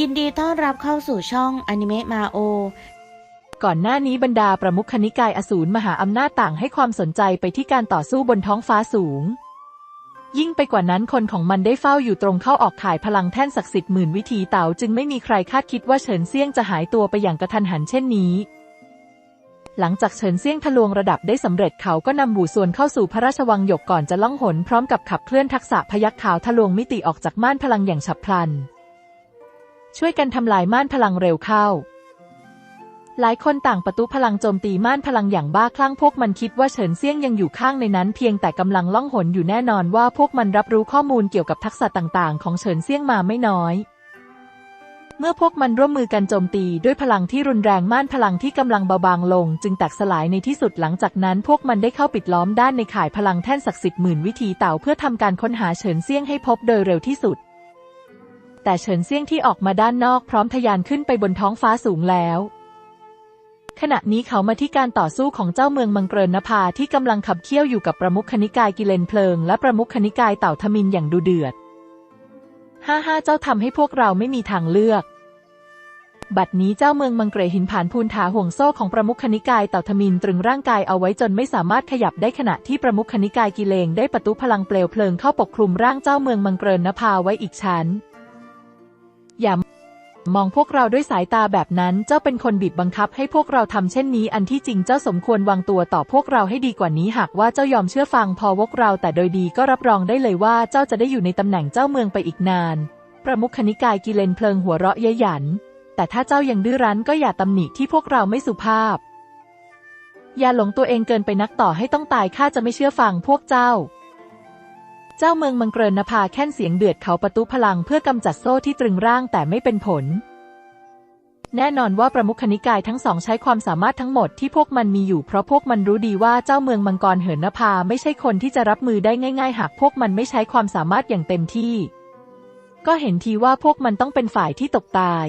ยินดีต้อนรับเข้าสู่ช่องอนิเมะมาโอ ก่อนหน้านี้บรรดาประมุขคณิกายอสูรมหาอำนาจต่างให้ความสนใจไปที่การต่อสู้บนท้องฟ้าสูง ยิ่งไปกว่านั้นคนของมันได้เฝ้าอยู่ตรงเข้าออกข่ายพลังแท่นศักดิ์สิทธิ์หมื่นวิธีเต่าจึงไม่มีใครคาดคิดว่าเฉินเซียงจะหายตัวไปอย่างกระทันหันเช่นนี้ หลังจากเฉินเซียงทะลวงระดับได้สำเร็จเขาก็นำบูส่วนเข้าสู่พระราชวังหยกก่อนจะล่องหนพร้อมกับขับเคลื่อนทักษะพยักขาวทะลวงมิติออกจากม่านพลังอย่างฉับพลัน ช่วยกันทำลายม่านพลังเร็วเข้า หลายคนต่างประตูพลังโจมตีม่านพลังอย่างบ้าคลั่งพวกมันคิดว่าเฉินเซี่ยงยังอยู่ข้างในนั้น เพียงแต่กำลังล่องหนอยู่แน่นอนว่าพวกมันรับรู้ข้อมูลเกี่ยวกับทักษะต่างๆ ของเฉินเซี่ยงมาไม่น้อยเมื่อพวกมันร่วมมือกันโจมตีด้วยพลังที่รุนแรงม่านพลังที่กำลังเบาบางลง จึงแตกสลายในที่สุดหลังจากนั้น พวกมันได้เข้าปิดล้อมด้านในข่ายพลังแท่นศักดิ์สิทธิ์หมื่นวิธีเต่าเพื่อทำการค้นหาเฉินเซี่ยงให้พบโดยเร็วที่สุด แต่เฉินเซี่ยงที่ออกมาด้านนอกพร้อมทะยานขึ้นไปบนท้องฟ้าสูงแล้ว ขณะนี้เขามาที่การต่อสู้ของเจ้าเมืองมังเกรนภาที่กำลังขับเคี่ยวอยู่กับประมุขคณิกายกิเลนเพลิง และประมุขคณิกายเต่าทมินอย่างดูเดือดห้าห้าเจ้าทำให้พวกเราไม่มีทางเลือก บัดนี้เจ้าเมืองมังเกรหินผ่านพูนถาห่วงโซ่ของประมุขคณิกายเต่าทมินตรึงร่างกายเอาไว้จนไม่สามารถขยับได้ขณะที่ประมุขคณิกายกิเลงได้ประตุพลังเปลวเพลิงเข้าปกคลุมร่างเจ้าเมืองมังเกรนภาไว้อีกชั้น มองพวกเราด้วยสายตาแบบนั้น เจ้าเป็นคนบีบบังคับให้พวกเราทำเช่นนี้ อันที่จริงเจ้าสมควรวางตัวต่อพวกเราให้ดีกว่านี้ หากว่าเจ้ายอมเชื่อฟังพอพวกเรา แต่โดยดีก็รับรองได้เลยว่าเจ้าจะได้อยู่ในตำแหน่งเจ้าเมืองไปอีกนาน ประมุขคณิกายกิเลนเพลิงหัวเราะเย้ยหยัน แต่ถ้าเจ้ายังดื้อรั้นก็อย่าตำหนิที่พวกเราไม่สุภาพ อย่าหลงตัวเองเกินไปนักต่อให้ต้องตายข้าจะไม่เชื่อฟังพวกเจ้า จ้าเมืองมังเกรนภาแค่นเสียงเดือดเขาประตูพลังเพื่อกำจัดโซ่ที่ตรึงร่างแต่ไม่เป็นผล แน่นอนว่าประมุขคณิกายทั้งสองใช้ความสามารถทั้งหมดที่พวกมันมีอยู่เพราะพวกมันรู้ดีว่าเจ้าเมืองมังกรเหินนภาไม่ใช่คนที่จะรับมือได้ง่าย ๆ หากพวกมันไม่ใช้ความสามารถอย่างเต็มที่ ก็เห็นทีว่าพวกมันต้องเป็นฝ่ายที่ตกตาย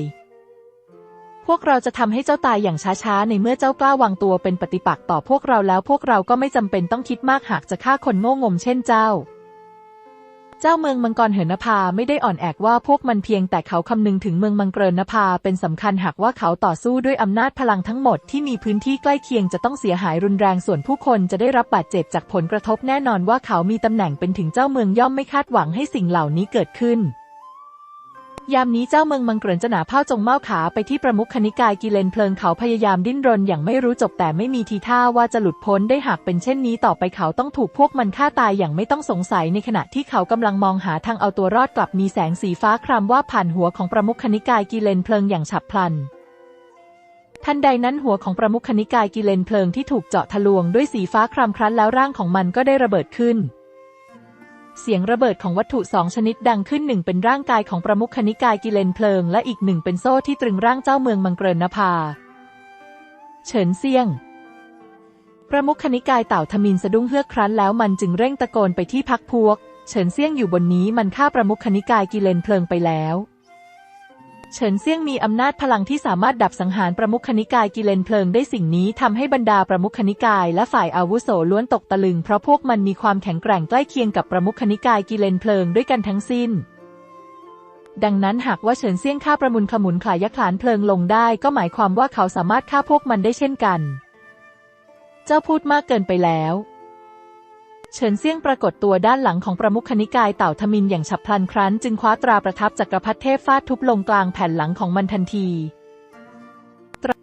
พวกเราจะทำให้เจ้าตายอย่างช้าๆ ในเมื่อเจ้ากล้าวางตัวเป็นปฏิปักษ์ต่อพวกเราแล้วพวกเราก็ไม่จำเป็นต้องคิดมากหากจะฆ่าคนโง่งมเช่นเจ้า เจ้าเมืองมังกรเหินนภาไม่ได้อ่อนแอกว่าพวกมันเพียงแต่เขาคำนึงถึงเมืองมังเกรนภาเป็นสำคัญหากว่าเขาต่อสู้ด้วยอำนาจพลังทั้งหมดที่มีพื้นที่ใกล้เคียงจะต้องเสียหายรุนแรงส่วนผู้คนจะได้รับบาดเจ็บจากผลกระทบแน่นอนว่าเขามีตำแหน่งเป็นถึงเจ้าเมืองย่อมไม่คาดหวังให้สิ่งเหล่านี้เกิดขึ้น ยามนี้เจ้าเมืองมังเกรนจะหนาเผ้าจงเมาขาไปที่ประมุขคณิกายกิเลนเพลิงเขาพยายามดิ้นรนอย่างไม่รู้จบแต่ไม่มีทีท่าว่าจะหลุดพ้นได้หากเป็นเช่นนี้ต่อไปเขาต้องถูกพวกมันฆ่าตายอย่างไม่ต้องสงสัยในขณะที่เขากำลังมองหาทางเอาตัวรอดกลับมีแสงสีฟ้าครามว่าผ่านหัวของประมุขคณิกายกิเลนเพลิงอย่างฉับพลันทันใดนั้นหัวของประมุขคณิกายกิเลนเพลิงที่ถูกเจาะทะลวงด้วยสีฟ้าครามครั้นแล้วร่างของมันก็ได้ระเบิดขึ้น เสียงระเบิดของวัตถุสองชนิดดังขึ้นหนึ่งเป็นร่างกายของประมุขคณิกายกิเลนเพลิง และอีกหนึ่งเป็นโซ่ที่ตรึงร่างเจ้าเมืองมังเกรนภา เฉินเซียง ประมุขคณิกายเต่าทมินสะดุ้งเฮือกครั้นแล้วมันจึงเร่งตะโกนไปที่พักพวก เฉินเซียงอยู่บนนี้มันฆ่าประมุขคณิกายกิเลนเพลิงไปแล้ว เฉินเซี่ยงมีอำนาจพลังที่สามารถดับสังหารประมุขคณิกายกิเลนเพลิงได้สิ่งนี้ทำให้บรรดาประมุขคณิกายและฝ่ายอาวุโสล้วนตกตะลึงเพราะพวกมันมีความแข็งแกร่งใกล้เคียงกับประมุขคณิกายกิเลนเพลิงด้วยกันทั้งสิ้น ดังนั้นหากว่าเฉินเซี่ยงฆ่าประมุนขมุนขลายยักษ์ขลานเพลิงลงได้ ก็หมายความว่าเขาสามารถฆ่าพวกมันได้เช่นกัน เจ้าพูดมากเกินไปแล้ว เฉินเซี่ยงปรากฏตัวด้านหลังของประมุขคณิกายเต่าทมินอย่างฉับพลันครั้น จึงคว้าตราประทับจักรพรรดิเทพฟาดทุบลงกลางแผ่นหลังของมันทันทีตรา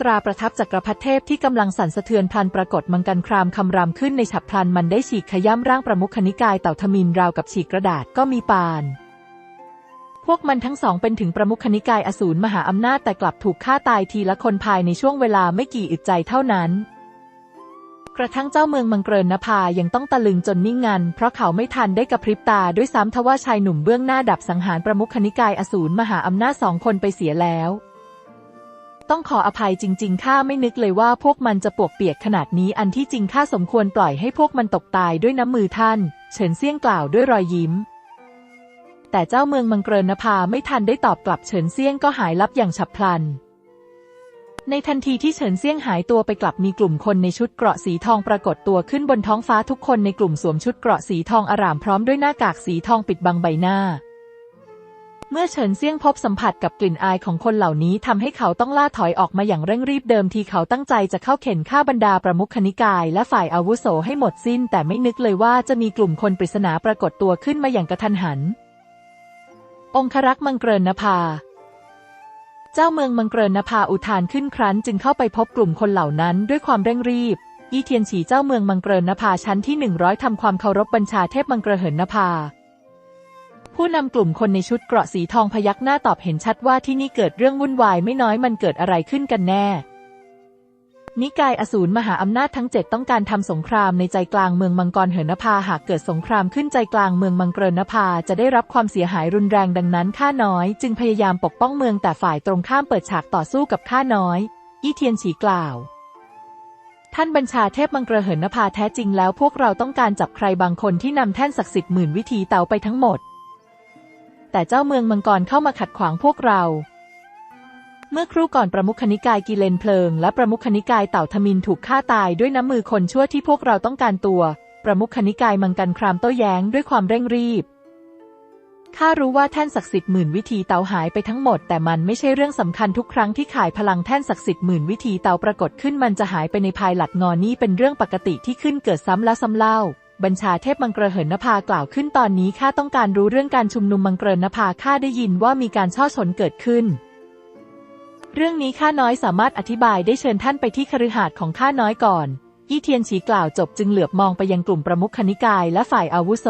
ตราประทับจักรพรรดิเทพที่กำลังสั่นสะเทือนพลันปรากฏมังกันครามคำรามขึ้นในฉับพลันมันได้ฉีกขย้ำร่างประมุขคณิกายเต่าทมินราวกับฉีกกระดาษก็มีปาน พวกมันทั้งสองเป็นถึงประมุขคณิกายอสูรมหาอำนาจแต่กลับถูกฆ่าตายทีละคนภายในช่วงเวลาไม่กี่อึดใจเท่านั้น กระทั่งเจ้าเมืองมังเกรนนภายังต้องตะลึงจนนิ่งงัน เพราะเขาไม่ทันได้กระพริบตาด้วยซ้ำทว่าชายหนุ่มเบื้องหน้าดับสังหารประมุขคณิกายอสูรมหาอำนาจสองคนไปเสียแล้ว ต้องขออภัยจริงๆข้าไม่นึกเลยว่าพวกมันจะปวกเปียกขนาดนี้อันที่จริงข้าสมควรปล่อยให้พวกมันตกตายด้วยน้ำมือท่าน เฉินเซี่ยงกล่าวด้วยรอยยิ้ม แต่เจ้าเมืองมังเกรนนภาไม่ทันได้ตอบกลับเฉินเซี่ยงก็หายลับอย่างฉับพลัน ในทันทีที่เฉินเซี่ยงหายตัวไปกลับมีกลุ่มคนในชุดเกราะสีทองปรากฏตัวขึ้นบนท้องฟ้าทุกคนในกลุ่มสวมชุดเกราะสีทองอารามพร้อมด้วยหน้ากากสีทองปิดบังใบหน้า เมื่อเฉินเซี่ยงพบสัมผัสกับกลิ่นอายของคนเหล่านี้ทำให้เขาต้องล่าถอยออกมาอย่างเร่งรีบเดิมทีเขาตั้งใจจะเข้าเข็นฆ่าบรรดาประมุขนิกาย และฝ่ายอาวุโสให้หมดสิ้น แต่ไม่นึกเลยว่าจะมีกลุ่มคนปริศนาปรากฏตัวขึ้นมาอย่างกระทันหัน องครักษ์มังเกรนนภา เจ้าเมืองมังเกรนภาอุทานขึ้นครั้นจึงเข้าไปพบกลุ่มคนเหล่านั้นด้วยความเร่งรีบ อีเทียนฉีเจ้าเมืองมังเกรนภาชั้นที่หนึ่งร้อยทำความเคารพบัญชาเทพมังเกรเหินนภา ผู้นำกลุ่มคนในชุดเกราะสีทองพยักหน้าตอบเห็นชัดว่าที่นี่เกิดเรื่องวุ่นวายไม่น้อยมันเกิดอะไรขึ้นกันแน่ นิกายอสูรมหาอำนาจทั้งเจ็ดต้องการทำสงครามในใจกลางเมืองมังกรเหินนภาหากเกิดสงครามขึ้นใจกลางเมืองมังกรนภาจะได้รับความเสียหายรุนแรงดังนั้นข้าน้อย จึงพยายามปกป้องเมืองแต่ฝ่ายตรงข้ามเปิดฉากต่อสู้กับข้าน้อยยี่เทียนฉีกล่าว ท่านบัญชาเทพมังกรเหินนภาแท้จริงแล้วพวกเราต้องการจับใครบางคนที่นำแท่นศักดิ์สิทธิ์หมื่นวิธีเตาไปทั้งหมด แต่เจ้าเมืองมังกรเข้ามาขัดขวางพวกเรา เมื่อครู่ก่อนประมุขนิกายกิเลนเพลิง และประมุขนิกายเต่าทมินถูกฆ่าตายด้วยน้ำมือคนชั่วที่พวกเราต้องการตัว ประมุขนิกายมังกันครามโต้แย้งด้วยความเร่งรีบข้ารู้ว่าแท่นศักดิ์สิทธิ์หมื่นวิธีเตาหายไปทั้งหมด แต่มันไม่ใช่เรื่องสำคัญทุกครั้งที่ขายพลังแท่นศักดิ์สิทธิ์หมื่นวิธีเตาปรากฏขึ้นมันจะหายไปในภายหลัดงอนี่เป็นเรื่องปกติที่ขึ้นเกิดซ้ำแล้วซ้ำเล่า บัญชาเทพมังกรเหินนภากล่าวขึ้นตอนนี้ข้าต้องการรู้เรื่องการชุมนุมมังกรนภาข้าได้ยินว่ามีการช่อชนเกิดขึ้น เรื่องนี้ข้าน้อยสามารถอธิบายได้เชิญท่านไปที่คฤหาสน์ของข้าน้อยก่อน ยี่เทียนฉีกล่าวจบจึงเหลือบมองไปยังกลุ่มประมุขนิกายและฝ่ายอาวุโส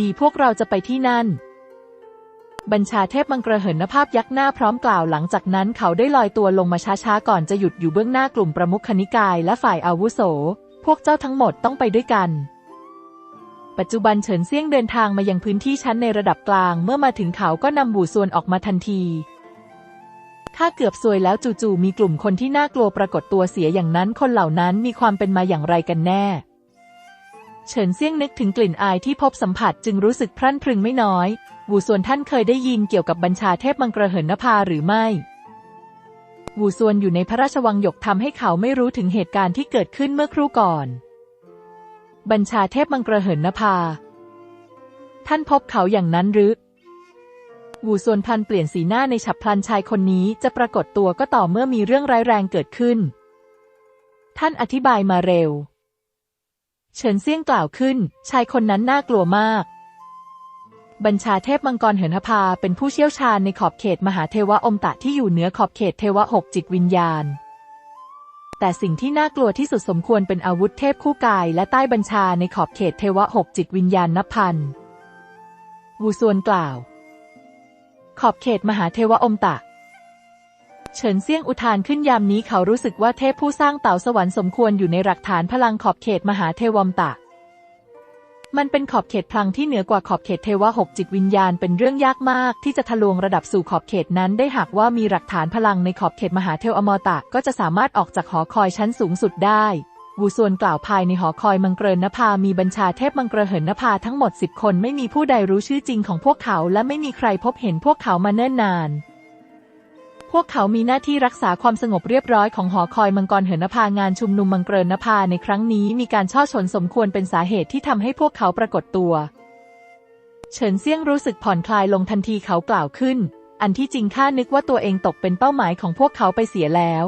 ดีพวกเราจะไปที่นั่น บัญชาเทพมังกรเหินนภาพยักหน้าพร้อมกล่าวหลังจากนั้นเขาได้ลอยตัวลงมาช้าๆก่อนจะหยุดอยู่เบื้องหน้ากลุ่มประมุขนิกายและฝ่ายอาวุโส พวกเจ้าทั้งหมดต้องไปด้วยกัน ปัจจุบันเฉินเซี่ยงเดินทางมายังพื้นที่ชั้นในระดับกลาง เมื่อมาถึงเขาก็นำบูซวนออกมาทันที ข้าเกือบซวยแล้วจู่ๆมีกลุ่มคนที่น่ากลัวปรากฏตัวเสียอย่างนั้นคนเหล่านั้นมีความเป็นมาอย่างไรกันแน่ เฉินเซี่ยงนึกถึงกลิ่นอายที่พบสัมผัสจึงรู้สึกพรั่นพรึงไม่น้อยวูส่วนท่านเคยได้ยินเกี่ยวกับบัญชาเทพมังกรเหินนภาหรือไม่วูส่วนอยู่ในพระราชวังหยกทำให้เขาไม่รู้ถึงเหตุการณ์ที่เกิดขึ้นเมื่อครู่ก่อน บัญชาเทพมังกรเหินนภา ท่านพบเขาอย่างนั้นหรือ วูส่วนพันเปลี่ยนสีหน้าในฉับพลันชายคนนี้จะปรากฏตัวก็ต่อเมื่อมีเรื่องร้ายแรงเกิดขึ้น ท่านอธิบายมาเร็ว เฉินเซี่ยงกล่าวขึ้น ชายคนนั้นน่ากลัวมาก บัญชาเทพมังกรเหินภาเป็นผู้เชี่ยวชาญในขอบเขตมหาเทวะอมตะที่อยู่เหนือขอบเขตเทวะหกจิตวิญญาณ แต่สิ่งที่น่ากลัวที่สุดสมควรเป็นอาวุธเทพคู่กายและใต้บัญชาในขอบเขตเทวะหกจิตวิญญาณนับพันวูซวนกล่าว ขอบเขตมหาเทวอมตะ เฉินเซี่ยงอุทานขึ้นยามนี้เขารู้สึกว่าเทพผู้สร้างเต่าสวรรค์สมควรอยู่ในหลักฐานพลังขอบเขตมหาเทวอมตะ มันเป็นขอบเขตพลังที่เหนือกว่าขอบเขตเทวะหกจิตวิญญาณเป็นเรื่องยากมากที่จะทะลวงระดับสู่ขอบเขตนั้นได้หากว่ามีหลักฐานพลังในขอบเขตมหาเทวอมตะก็จะสามารถออกจากหอคอยชั้นสูงสุดได้ วูส่วนกล่าวภายในหอคอยมังเกรนนภา มีบัญชาเทพมังเกรเหินนภาทั้งหมดสิบคนไม่มีผู้ใดรู้ชื่อจริงของพวกเขา และไม่มีใครพบเห็นพวกเขามาเนิ่นนาน พวกเขามีหน้าที่รักษาความสงบเรียบร้อยของหอคอยมังกรเหินนภางานชุมนุมมังเกรนนภาในครั้งนี้มีการช่อชนสมควรเป็นสาเหตุที่ทำให้พวกเขาปรากฏตัว เฉินเซี่ยงรู้สึกผ่อนคลายลงทันทีเขากล่าวขึ้น อันที่จริงข้านึกว่าตัวเองตกเป็นเป้าหมายของพวกเขาไปเสียแล้ว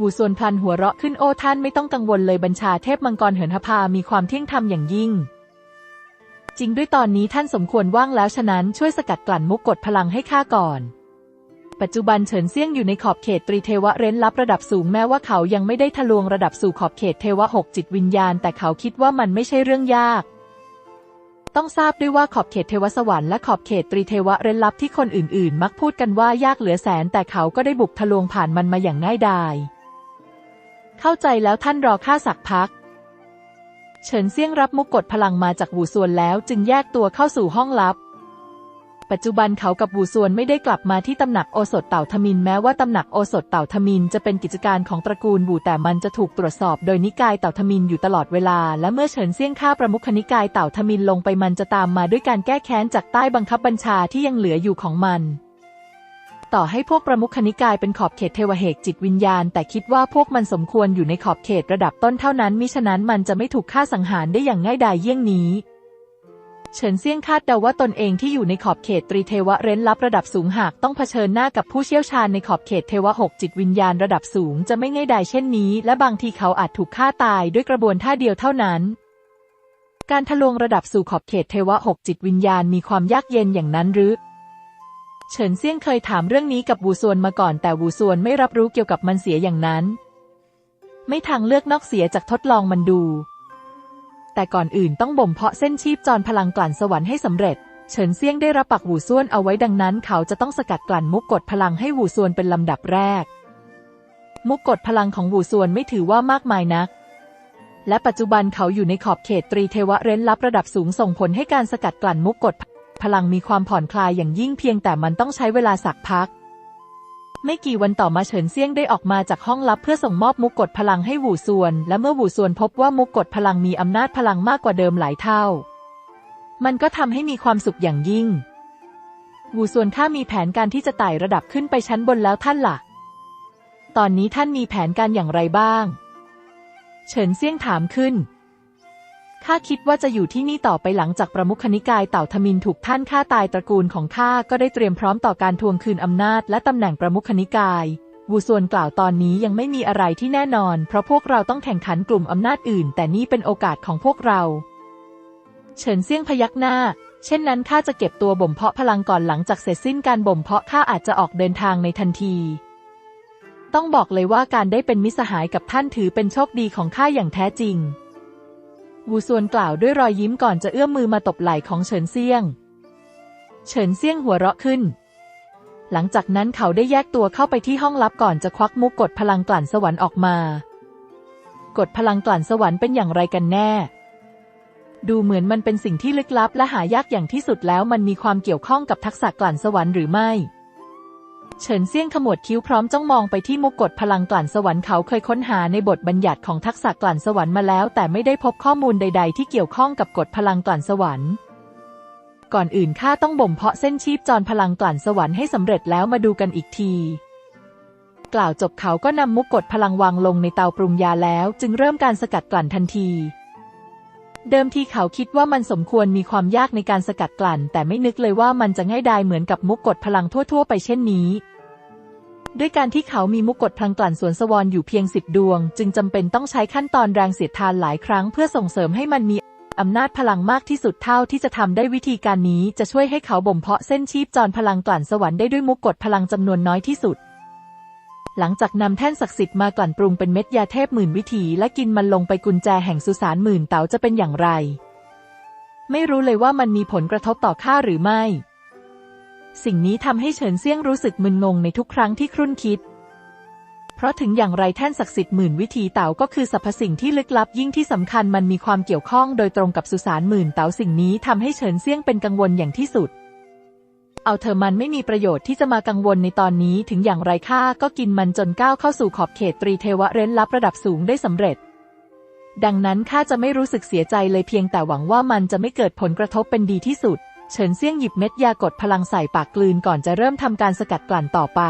วูส่วนพลันหัวเราะขึ้นโอ้ท่านไม่ต้องกังวลเลยบัญชาเทพมังกรเหินทภามีความเที่ยงธรรมอย่างยิ่ง จริงด้วยตอนนี้ท่านสมควรว่างแล้วฉะนั้นช่วยสกัดกลั่นมุกกดพลังให้ข้าก่อน ปัจจุบันเฉินเซี่ยงอยู่ในขอบเขตตรีเทวะเร้นลับระดับสูงแม้ว่าเขายังไม่ได้ทะลวงระดับสู่ขอบเขตเทวะหกจิตวิญญาณ แต่เขาคิดว่ามันไม่ใช่เรื่องยากต้องทราบด้วยว่าขอบเขตเทวสวรรค์และขอบเขตตรีเทวะเร้นลับที่คนอื่นๆ มักพูดกันว่ายากเหลือแสนแต่เขาก็ได้บุกทะลวงผ่านมันมาอย่างง่ายดาย เข้าใจแล้วท่านรอข้าสักพัก เฉินเซี่ยงรับมุกกดพลังมาจากบูซวนแล้วจึงแยกตัวเข้าสู่ห้องลับ ปัจจุบันเขากับบูซวนไม่ได้กลับมาที่ตำหนักโอสถเต่าทมินแม้ว่าตำหนักโอสถเต่าทมินจะเป็นกิจการของตระกูลบูแต่มันจะถูกตรวจสอบโดยนิกายเต่าทมินอยู่ตลอดเวลา และเมื่อเฉินเซี่ยงฆ่าประมุขนิกายเต่าทมินลงไปมันจะตามมาด้วยการแก้แค้นจากใต้บังคับบัญชาที่ยังเหลืออยู่ของมัน ต่อให้พวกประมุขนิกายเป็นขอบเขตเทวเหกจิตวิญญาณ แต่คิดว่าพวกมันสมควรอยู่ในขอบเขตระดับต้นเท่านั้นมิฉะนั้นมันจะไม่ถูกฆ่าสังหารได้อย่างง่ายดายเยี่ยงนี้เฉินเซี่ยงคาดเดาว่าตนเองที่อยู่ในขอบเขตตรีเทวะเร้นลับระดับสูงหากต้องเผชิญหน้ากับผู้เชี่ยวชาญในขอบเขตเทวะหกจิตวิญญาณระดับสูงจะไม่ง่ายดายเช่นนี้ และบางทีเขาอาจถูกฆ่าตายด้วยกระบวนท่าเดียวเท่านั้น การทะลวงระดับสู่ขอบเขตเทวะหกจิตวิญญาณมีความยากเย็นอย่างนั้นหรือ เฉินเซียงเคยถามเรื่องนี้กับวูซวนมาก่อน แต่วูซวนไม่รับรู้เกี่ยวกับมันเสียอย่างนั้น ไม่ทางเลือกนอกเสียจากทดลองมันดู แต่ก่อนอื่นต้องบ่มเพาะเส้นชีพจรพลังกลั่นสวรรค์ให้สำเร็จ เฉินเซียงได้รับปักหูส่วนเอาไว้ดังนั้น เขาจะต้องสกัดกลั่นมุกกดพลังให้หูส่วนเป็นลำดับแรก มุกกดพลังของหูส่วนไม่ถือว่ามากมายนักและปัจจุบันเขาอยู่ในขอบเขตตรีเทวะเร้นลับระดับสูงส่งผลให้การสกัดกลั่นมุกกด พลังมีความผ่อนคลายอย่างยิ่งเพียงแต่มันต้องใช้เวลาสักพัก ไม่กี่วันต่อมาเฉินเซี่ยงได้ออกมาจากห้องลับเพื่อส่งมอบมุกกดพลังให้หูส่วน และเมื่อหูส่วนพบว่ามุกกดพลังมีอำนาจพลังมากกว่าเดิมหลายเท่า มันก็ทำให้มีความสุขอย่างยิ่งหูส่วนข้ามีแผนการที่จะไต่ระดับขึ้นไปชั้นบนแล้วท่านล่ะ ตอนนี้ท่านมีแผนการอย่างไรบ้าง เฉินเซี่ยงถามขึ้น ข้าคิดว่าจะอยู่ที่นี่ต่อไปหลังจากประมุขนิกายเต่าทมินถูกท่านฆ่าตายตระกูลของข้าก็ได้เตรียมพร้อมต่อการทวงคืนอำนาจและตำแหน่งประมุขนิกายวูส่วนกล่าวตอนนี้ยังไม่มีอะไรที่แน่นอน เพราะพวกเราต้องแข่งขันกลุ่มอำนาจอื่น แต่นี่เป็นโอกาสของพวกเรา เฉินเซี่ยงพยักหน้า เช่นนั้นข้าจะเก็บตัวบ่มเพาะพลังก่อนหลังจากเสร็จสิ้นการบ่มเพาะข้าอาจจะออกเดินทางในทันที ต้องบอกเลยว่าการได้เป็นมิสหายกับท่านถือเป็นโชคดีของข้าอย่างแท้จริง วูซวนกล่าวด้วยรอยยิ้มก่อนจะเอื้อมมือมาตบไหล่ของเฉินเซียง เฉินเซียงหัวเราะขึ้น หลังจากนั้นเขาได้แยกตัวเข้าไปที่ห้องลับก่อนจะควักมุกกดพลังกลั่นสวรรค์ออกมา กดพลังกลั่นสวรรค์เป็นอย่างไรกันแน่ ดูเหมือนมันเป็นสิ่งที่ลึกลับและหายากอย่างที่สุดแล้วมันมีความเกี่ยวข้องกับทักษะกลั่นสวรรค์หรือไม่ เฉินเซี่ยงขมวดคิ้วพร้อมจ้องมองไปที่มุกกดพลังกลั่นสวรรค์เขาเคยค้นหาในบทบัญญัติของทักษะกลั่นสวรรค์มาแล้ว แต่ไม่ได้พบข้อมูลใด ๆ ที่เกี่ยวข้องกับกฎพลังกลั่นสวรรค์ ก่อนอื่นข้าต้องบ่มเพาะเส้นชีพจรพลังกลั่นสวรรค์ให้สำเร็จแล้วมาดูกันอีกทีกล่าวจบเขาก็นำมุกกดพลังวางลงในเตาปรุงยาแล้ว จึงเริ่มการสกัดกลั่นทันที เดิมทีเขาคิดว่ามันสมควรมีความยากในการสกัดกลั่น แต่ไม่นึกเลยว่ามันจะง่ายดายเหมือนกับมุกกดพลังทั่ว ๆ ไปเช่นนี้ ด้วยการที่เขามีมุกกดพลังกลั่นสวนสวรอยู่เพียงสิบดวง จึงจำเป็นต้องใช้ขั้นตอนแรงเสียดทานหลายครั้งเพื่อส่งเสริมให้มันมีอำนาจพลังมากที่สุดเท่าที่จะทำได้วิธีการนี้จะช่วยให้เขาบ่มเพาะเส้นชีพจรพลังกลั่นสวรรค์ได้ด้วยมุกกดพลังจำนวนน้อยที่สุด หลังจากนำแท่นศักดิ์สิทธิ์มากลั่นปรุงเป็นเม็ดยาเทพหมื่นวิถีและกินมันลงไปกุญแจแห่งสุสานหมื่นเต๋าจะเป็นอย่างไร ไม่รู้เลยว่ามันมีผลกระทบต่อข้าหรือไม่ สิ่งนี้ทำให้เฉินเซี่ยงรู้สึกมึนงงในทุกครั้งที่ครุ่นคิด เพราะถึงอย่างไรแท่นศักดิ์สิทธิ์หมื่นวิธีเต๋าก็คือสรรพสิ่งที่ลึกลับยิ่งที่สำคัญมันมีความเกี่ยวข้องโดยตรงกับสุสานหมื่นเต๋าสิ่งนี้ทำให้เฉินเซี่ยงเป็นกังวลอย่างที่สุด เอาเธอมันไม่มีประโยชน์ที่จะมากังวลในตอนนี้ถึงอย่างไรข้าก็กินมันจนก้าวเข้าสู่ขอบเขตตรีเทวะเร้นลับระดับสูงได้สำเร็จ ดังนั้นข้าจะไม่รู้สึกเสียใจเลยเพียงแต่หวังว่ามันจะไม่เกิดผลกระทบเป็นดีที่สุด เฉินเซี่ยงหยิบเม็ดยากดพลังใส่ปากกลืนก่อนจะเริ่มทำการสกัดกลั่นต่อไป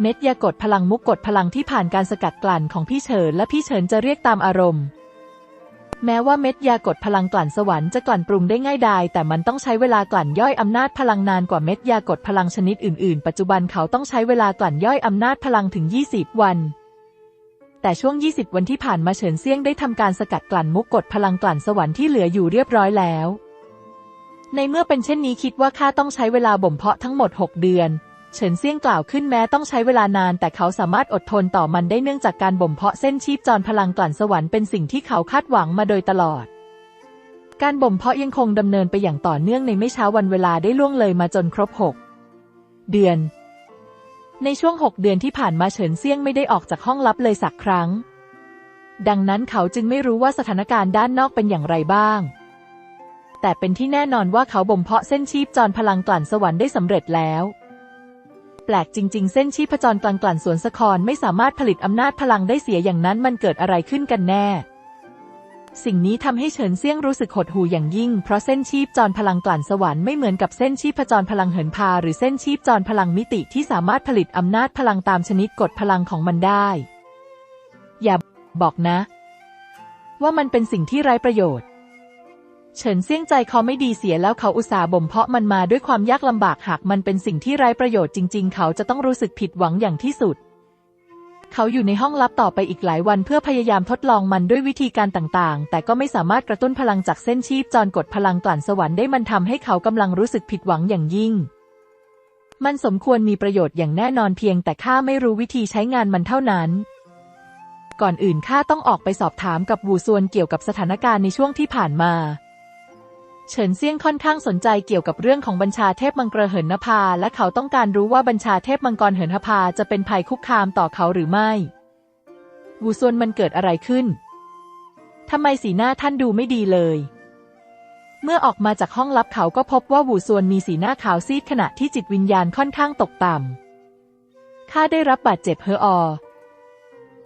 เม็ดยากดพลังมุกกดพลังที่ผ่านการสกัดกลั่นของพี่เฉินและพี่เฉินจะเรียกตามอารมณ์ แม้ว่าเม็ดยากดพลังกลั่นสวรรค์จะกลั่นปรุงได้ง่ายดายแต่มันต้องใช้เวลากลั่นย่อยอำนาจพลังนานกว่าเม็ดยากดพลังชนิดอื่นๆ ปัจจุบันเขาต้องใช้เวลากลั่นย่อยอำนาจพลังถึง 20 วันแต่ช่วง 20 วันที่ผ่านมาเฉินเซี่ยงได้ทำการสกัดกลั่นมุกกดพลังกลั่นสวรรค์ที่เหลืออยู่เรียบร้อยแล้ว ในเมื่อเป็นเช่นนี้คิดว่าข้าต้องใช้เวลาบ่มเพาะทั้งหมด 6 เดือน เฉินเซี่ยงกล่าวขึ้นแม้ต้องใช้เวลานานแต่เขาสามารถอดทนต่อมันได้เนื่องจากการบ่มเพาะเส้นชีพจรพลังกลั่นสวรรค์เป็นสิ่งที่เขาคาดหวังมาโดยตลอด การบ่มเพาะยังคงดำเนินไปอย่างต่อเนื่องในไม่ช้าวันเวลาได้ล่วงเลยมาจนครบ 6 เดือน ในช่วง 6 เดือนที่ผ่านมาเฉินเซี่ยงไม่ได้ออกจากห้องลับเลยสักครั้ง ดังนั้นเขาจึงไม่รู้ว่าสถานการณ์ด้านนอกเป็นอย่างไรบ้าง แต่เป็นที่แน่นอนว่าเขาบ่มเพาะเส้นชีพจรพลังกลั่นสวรรค์ได้สำเร็จแล้ว แปลกจริง ๆ เส้นชีพจรกลั่นกลั่นสวนสครไม่สามารถผลิตอำนาจพลังได้เสียอย่างนั้นมันเกิดอะไรขึ้นกันแน่ สิ่งนี้ทำให้เฉินเซี่ยงรู้สึกหดหู่อย่างยิ่ง เพราะเส้นชีพจรพลังกลั่นสวรรค์ไม่เหมือนกับเส้นชีพจรพลังเหินพา หรือเส้นชีพจรพลังมิติที่สามารถผลิตอำนาจพลังตามชนิดกฎพลังของมันได้ อย่าบอกนะ ว่ามันเป็นสิ่งที่ไร้ประโยชน์ เฉินเซี่ยงใจเขาไม่ดีเสียแล้วเขาอุตส่าห์บ่มเพาะมันมาด้วยความยากลำบากหากมันเป็นสิ่งที่ไร้ประโยชน์จริง ๆ เขาจะต้องรู้สึกผิดหวังอย่างที่สุด เขาอยู่ในห้องลับต่อไปอีกหลายวันเพื่อพยายามทดลองมันด้วยวิธีการต่างๆ แต่ก็ไม่สามารถกระตุ้นพลังจากเส้นชีพจรกดพลังกลั่นสวรรค์ได้มันทำให้เขากำลังรู้สึกผิดหวังอย่างยิ่ง มันสมควรมีประโยชน์อย่างแน่นอนเพียง แต่ข้าไม่รู้วิธีใช้งานมันเท่านั้นก่อนอื่นข้าต้องออกไปสอบถามกับวูซวนเกี่ยวกับสถานการณ์ในช่วงที่ผ่านมา เฉินเซียงค่อนข้างสนใจเกี่ยวกับเรื่องของบัญชาเทพมังกรเหินนภา และเขาต้องการรู้ว่าบัญชาเทพมังกรเหินนภาจะเป็นภัยคุกคามต่อเขาหรือไม่ วูซวนมันเกิดอะไรขึ้นทำไมสีหน้าท่านดูไม่ดีเลย เมื่อออกมาจากห้องลับเขาก็พบว่าวูซวนมีสีหน้าขาวซีดขณะที่จิตวิญญาณค่อนข้างตกต่ำข้าได้รับบาดเจ็บเฮออ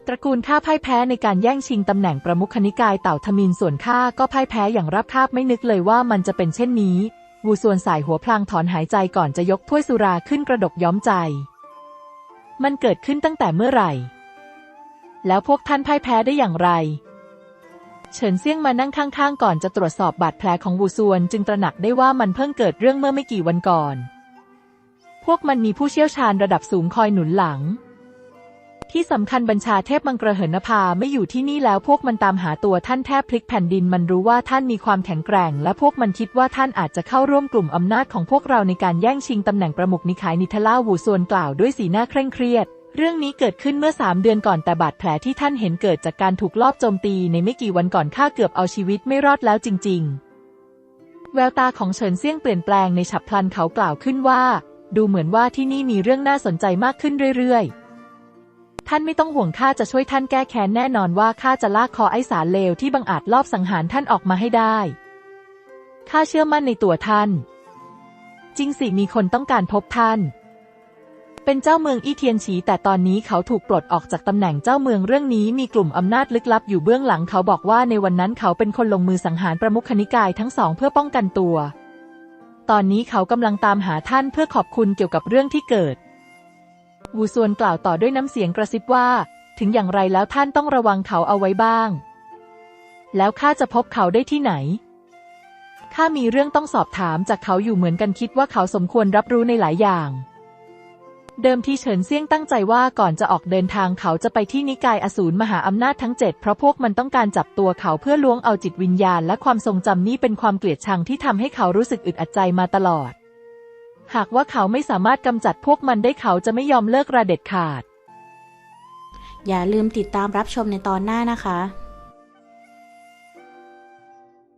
ตระกูลข้าพ่ายแพ้ในการแย่งชิงตำแหน่งประมุขนิกายเต่าทมินส่วนข้าก็พ่ายแพ้อย่างราบคาบไม่นึกเลยว่ามันจะเป็นเช่นนี้วูส่วนสายหัวพลางถอนหายใจก่อนจะยกถ้วยสุราขึ้นกระดกย้อมใจ มันเกิดขึ้นตั้งแต่เมื่อไหร่ แล้วพวกท่านพ่ายแพ้ได้อย่างไร เฉินเซี่ยงมานั่งข้างๆก่อนจะตรวจสอบบาดแผลของวูซวนจึงตระหนักได้ว่ามันเพิ่งเกิดเรื่องเมื่อไม่กี่วันก่อน พวกมันมีผู้เชี่ยวชาญระดับสูงคอยหนุนหลัง ที่สำคัญบัญชาเทพมังกรเหินนภาไม่อยู่ที่นี่แล้วพวกมันตามหาตัวท่านแทบพลิกแผ่นดินมันรู้ว่าท่านมีความแข็งแกร่ง และพวกมันคิดว่าท่านอาจจะเข้าร่วมกลุ่มอำนาจของพวกเราในการแย่งชิงตำแหน่งประมุขนิคายนิทล่าวูซวนกล่าวด้วยสีหน้าเคร่งเครียด เรื่องนี้เกิดขึ้นเมื่อสามเดือนก่อนแต่บาดแผลที่ท่านเห็นเกิดจากการถูกลอบโจมตีในไม่กี่วันก่อนข้าเกือบเอาชีวิตไม่รอดแล้วจริง ๆ แววตาของเฉินเซี่ยงเปลี่ยนแปลงในฉับพลันเขากล่าวขึ้นว่า ดูเหมือนว่าที่นี่มีเรื่องน่าสนใจมากขึ้นเรื่อยๆ ท่านไม่ต้องห่วงข้าจะช่วยท่านแก้แค้นแน่นอนว่าข้าจะลากคอไอ้สารเลวที่บังอาจลอบสังหารท่านออกมาให้ได้ข้าเชื่อมั่นในตัวท่าน จริงสิมีคนต้องการพบท่าน เป็นเจ้าเมืองอี้เทียนฉีแต่ตอนนี้เขาถูกปลดออกจากตำแหน่งเจ้าเมืองเรื่องนี้มีกลุ่มอำนาจลึกลับอยู่เบื้องหลังเขาบอกว่าในวันนั้นเขาเป็นคนลงมือสังหารประมุขนิกายทั้งสองเพื่อป้องกันตัว ตอนนี้เขากำลังตามหาท่านเพื่อขอบคุณเกี่ยวกับเรื่องที่เกิด วูซวนกล่าวต่อด้วยน้ำเสียงกระซิบว่า ถึงอย่างไรแล้วท่านต้องระวังเขาเอาไว้บ้าง แล้วข้าจะพบเขาได้ที่ไหนข้ามีเรื่องต้องสอบถามจากเขาอยู่เหมือนกันคิดว่าเขาสมควรรับรู้ในหลายอย่าง เดิมที่เฉินเซี่ยงตั้งใจว่าก่อนจะออกเดินทางเขาจะไปที่นิกายอสูรมหาอำนาจทั้งเจ็ดเพราะพวกมันต้องการจับตัวเขาเพื่อล้วงเอาจิตวิญญาณ และความทรงจำนี่เป็นความเกลียดชังที่ทำให้เขารู้สึกอึดอัดใจมาตลอด หากว่าเขาไม่สามารถกำจัดพวกมันได้เขาจะไม่ยอมเลิกราเด็ดขาด อย่าลืมติดตามรับชมในตอนหน้านะคะ